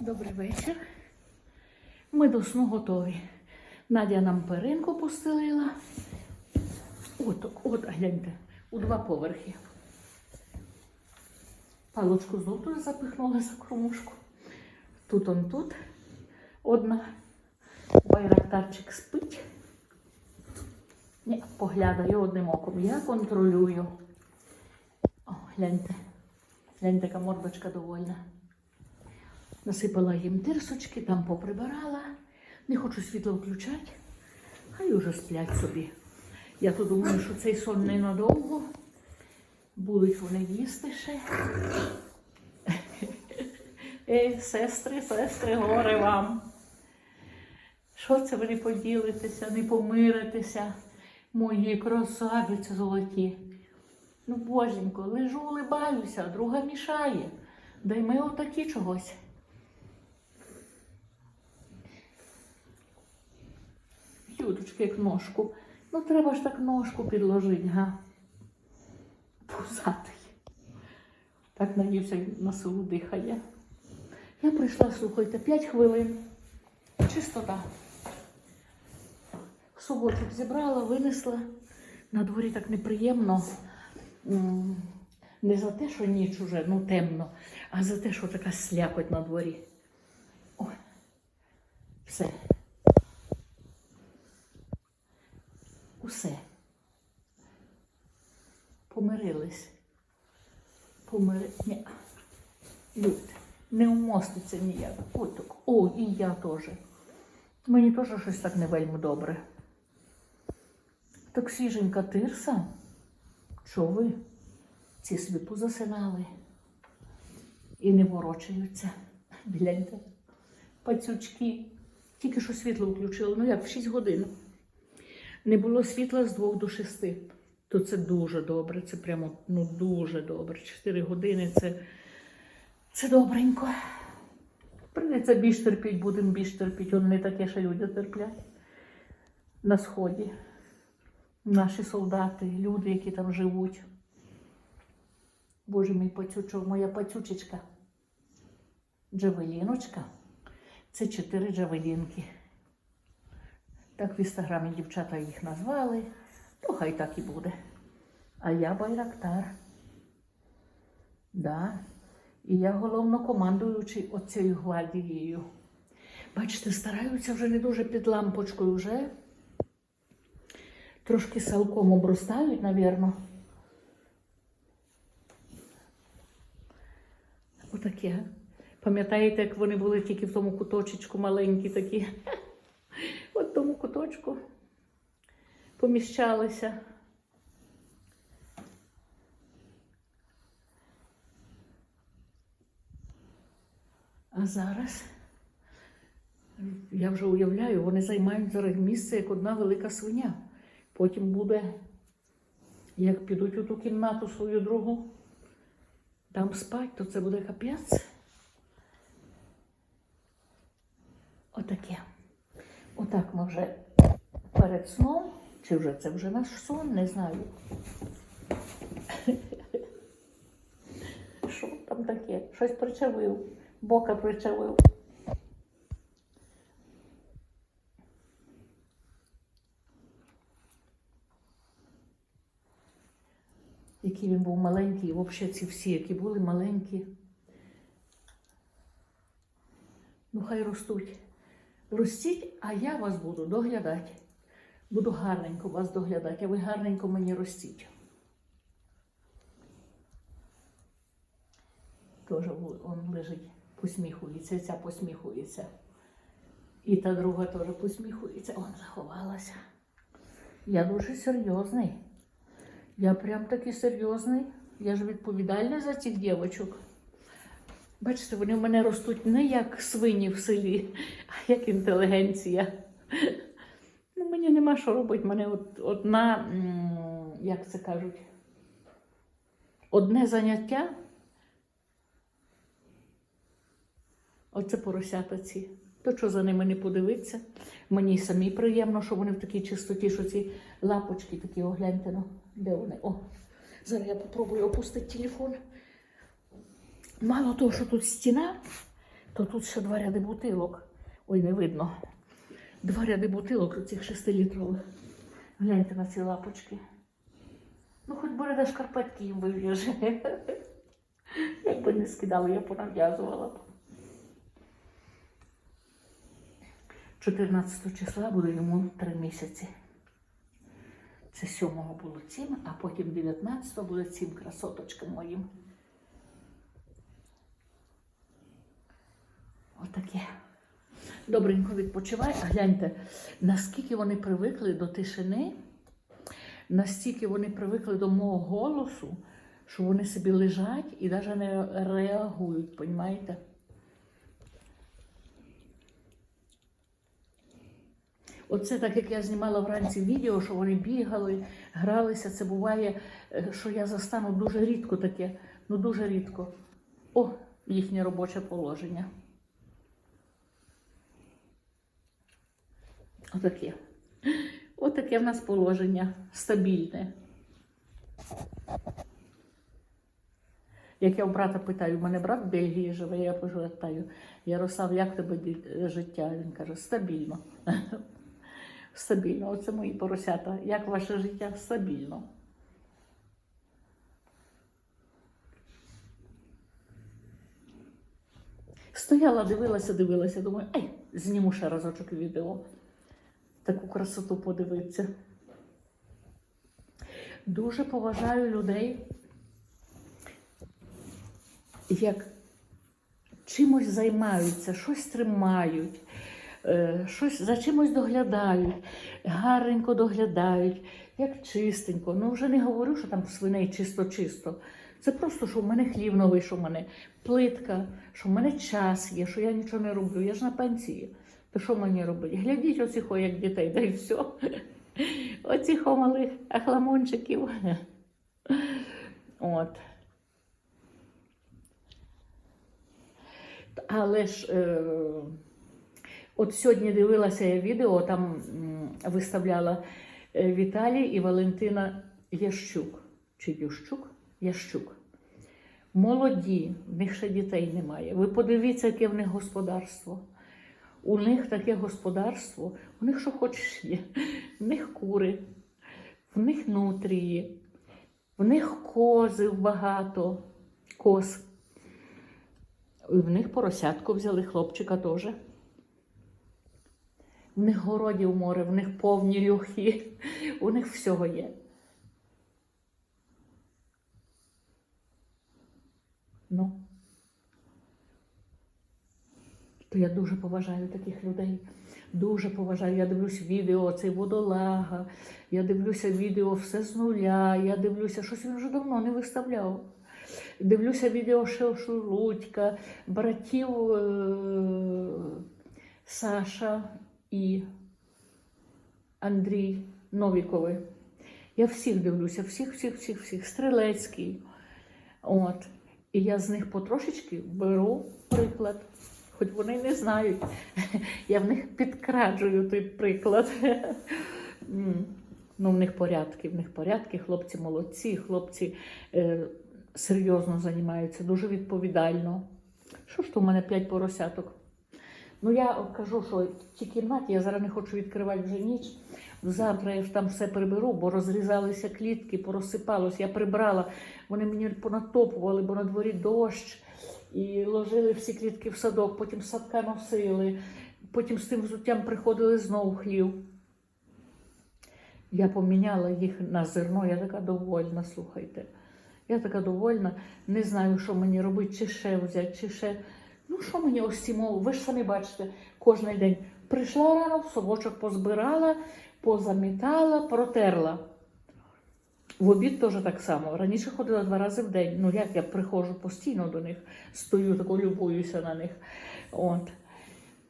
Добрий вечір. Ми до сну готові. Надя нам перинку постелила. От, от, гляньте, у два поверхи. Палочку туди запихнула за кромушку. Тут он тут. Одна. Байрактарчик спить. Ні, поглядає одним оком. Я контролюю. О, гляньте. Гляньте, яка мордочка довольна. Насипала їм тирсочки, там поприбирала. Не хочу світло включати. Хай уже сплять собі. Я то думаю, що цей сон ненадовго. Будуть вони їсти ще. Ей, сестри, сестри, горе вам. Що це ви не поділитеся, не помиритеся, мої красавиці золоті? Ну, боженько, лежу, улибаюся, друга мішає. Дай ми отакі чогось. Юдочки, як ножку. Ну, треба ж так ножку підложити, га? Пузатий. Так наївся на селу дихає. Я прийшла, слухайте, 5 хвилин. Чистота. Собочок зібрала, винесла. На дворі так неприємно. Не за те, що ніч уже, ну темно, а за те, що така слякоть на дворі. Ой, все. Усе. Помирились. Помири... Ні. Люд, не умоститься ніяк. От так. О, і я теж. Мені теж щось так не вельми добре. Так свіженька тирса. Що ви? Ці собі позасинали і не ворочаються. Гляньте, пацючки. Тільки що світло включили, ну як в 6 годин. Не було світла з 2 до 6. То це дуже добре. Це прямо ну дуже добре. 4 години це, це добренько. Прийдеться більш терпіть, будемо більш терпіть. Он не таке, що люди терплять на сході. Наші солдати, люди, які там живуть. Боже мій пацючок, моя пацючечка. Джавеліночка. Це чотири джавелінки. Так в інстаграмі дівчата їх назвали. Ну, хай так і буде. А я байрактар. Да. І я головнокомандуючий оцією гвардією. Бачите, стараються вже не дуже під лампочкою вже. Трошки салком обростають, навірно. Отаке. Пам'ятаєте, як вони були тільки в тому куточечку маленькі такі? Тому куточку поміщалися. А зараз я вже уявляю, вони займають зараз місце як одна велика свиня. Потім буде, як підуть у ту кімнату свою другу, там спать, то це буде капець. Отаке. Отак ми вже перед сном, чи вже це вже наш сон, не знаю. Що там таке? Щось причавив, бока причавив. Який він був маленький, взагалі ці всі, які були маленькі. Ну, хай ростуть. Ростіть, а я вас буду доглядати. Буду гарненько вас доглядати, а ви гарненько мені ростіть. Теж он лежить, посміхується, ця посміхується. І та друга теж посміхується. Он заховалася. Я дуже серйозний. Я прям таки серйозний. Я ж відповідальна за цих дівчаток. Бачите, вони в мене ростуть не як свині в селі, а як інтелігенція. Ну, мені нема що робити. Мене от одна, як це кажуть, одне заняття. Оце поросята ці. То що за ними не подивитися? Мені самі приємно, що вони в такій чистоті, що ці лапочки такі, огляньте, ну, де вони? О, зараз я попробую опустити телефон. Мало того, що тут стіна, То тут ще два ряди бутилок. Ой, не видно. Два ряди бутилок цих шестилітрових. Гляньте на ці лапочки. Ну, хоч бери шкарпетки їм вив'яже. Якби не скидали, я понав'язувала б. 14 числа буде йому 3 місяці. Це 7-го було цим, а потім 19-го буде цим красоточкам моїм. Отаке. Добренько відпочивай, а гляньте, наскільки вони привикли до тишини, настільки вони привикли до мого голосу, що вони собі лежать і навіть не реагують, понімаєте? Оце так, як я знімала вранці відео, що вони бігали, гралися. Це буває, е, що я застану дуже рідко таке, ну дуже рідко. О, їхнє робоче положення. Отаке. Отаке в нас положення стабільне. Як я у брата питаю, у мене брат в Бельгії живе, я питаю, Ярослав, як тебе життя? Він каже, стабільно. Стабільно. Оце мої поросята. Як ваше життя? Стабільно. Стояла, дивилася, дивилася, думаю, ай, зніму ще разочок відео. Таку красоту подивитися. Дуже поважаю людей, як чимось займаються, щось тримають, е, щось за чимось доглядають, гарненько доглядають, як чистенько. Ну вже не говорю, що там свиней чисто-чисто. Це просто, що в мене хлів новий, що в мене плитка, що в мене час є, що я нічого не роблю, я ж на пенсії. Що мені робити? Глядіть оцих як дітей, да і все. Оцих малих ахламончиків. От. Але ж е, от сьогодні дивилася я відео, там виставляла е, Віталій і Валентина Ящук. Чи Ющук? Ящук. Молоді, в них ще дітей немає. Ви подивіться, яке в них господарство. У них таке господарство, у них що хочеш є. В них кури, в них нутрії, в них кози багато, коз. І в них поросятку взяли, хлопчика теж. В них городів море, в них повні льохи, у них всього є. Ну. То я дуже поважаю таких людей. Дуже поважаю. Я дивлюсь відео, цей водолага, я дивлюся відео все з нуля, я дивлюся, щось він вже давно не виставляв. Дивлюся відео ще Шелудька, братів е- Саша і Андрій Новікови. Я всіх дивлюся, всіх, всіх, всіх, всіх. Стрелецький. От. І я з них потрошечки беру приклад. Хоч вони не знають. Я в них підкраджую той приклад. Ну, в них порядки, в них порядки, хлопці молодці, хлопці е, серйозно займаються, дуже відповідально. Що ж то в мене п'ять поросяток? Ну, я кажу, що в тій кімнаті я зараз не хочу відкривати вже ніч. Завтра я ж там все приберу, бо розрізалися клітки, порозсипалось. Я прибрала, вони мені понатопували, бо на дворі дощ. І ложили всі клітки в садок, потім садка носили, потім з тим взуттям приходили знову хлів. Я поміняла їх на зерно, я така довольна, слухайте. Я така довольна, не знаю, що мені робити, чи ще взяти, чи ще. Ну, що мені ось ці мови? Ви ж самі бачите, кожен день прийшла рано, в собочок позбирала, позамітала, протерла. В обід теж так само. Раніше ходила два рази в день. Ну як я приходжу постійно до них, стою, тако любуюся на них. От.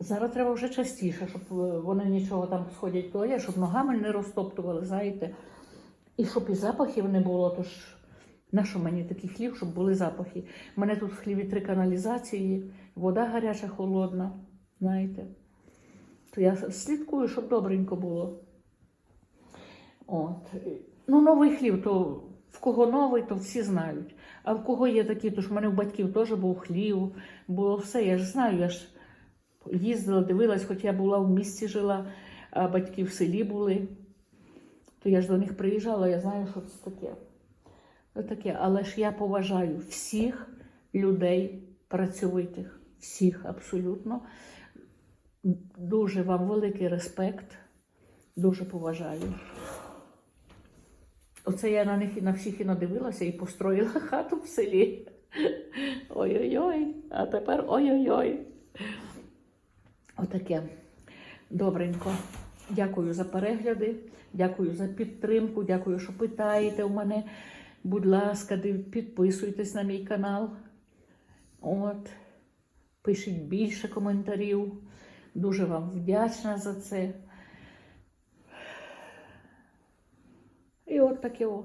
Зараз треба вже частіше, щоб е, вони нічого там сходять туалет, щоб ногами не розтоптували, знаєте. І щоб і запахів не було, тож на що мені такий хлів, щоб були запахи? У мене тут в хліві три каналізації, вода гаряча, холодна, знаєте. То я слідкую, щоб добренько було. От. Ну, новий хлів, то В кого новий, то всі знають. А в кого є такі, то ж в мене в батьків теж був хлів, було все. Я ж знаю, я ж їздила, дивилась, хоч я була в місті жила, а батьки в селі були. То я ж до них приїжджала, я знаю, що це таке. Це таке. Але ж я поважаю всіх людей працьовитих, всіх абсолютно. Дуже вам великий респект, дуже поважаю. Оце я на них і на всіх і надивилася і построїла хату в селі. Ой-ой-ой, а тепер ой-ой-ой. Отаке. Добренько. Дякую за перегляди, дякую за підтримку, дякую, що питаєте у мене. Будь ласка, підписуйтесь на мій канал. От. Пишіть більше коментарів. Дуже вам вдячна за це. І таке о.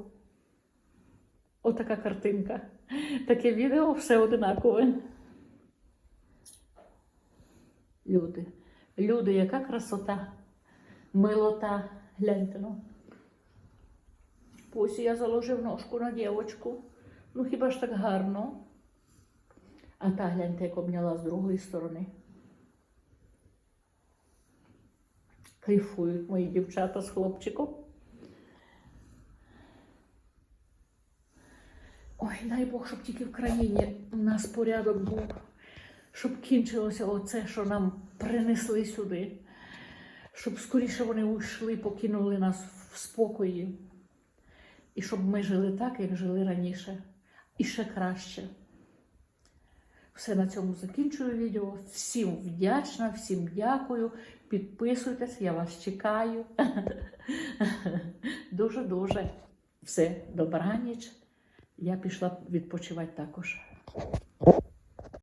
Отака картинка. Таке відео все одинакове. Люди. Люди, яка красота, милота. Гляньте ну. Ось я заложив ножку на дівочку. Ну хіба ж так гарно? А та гляньте, як обняла з другої сторони. Кайфують мої дівчата з хлопчиком. Ой, дай Бог, щоб тільки в країні у нас порядок був, щоб кінчилося оце, що нам принесли сюди, щоб скоріше вони уйшли, покинули нас в спокої. І щоб ми жили так, як жили раніше, і ще краще. Все на цьому закінчую відео. Всім вдячна, всім дякую. Підписуйтесь, я вас чекаю. Дуже-дуже. Все, добраніч. Я пішла відпочивати також.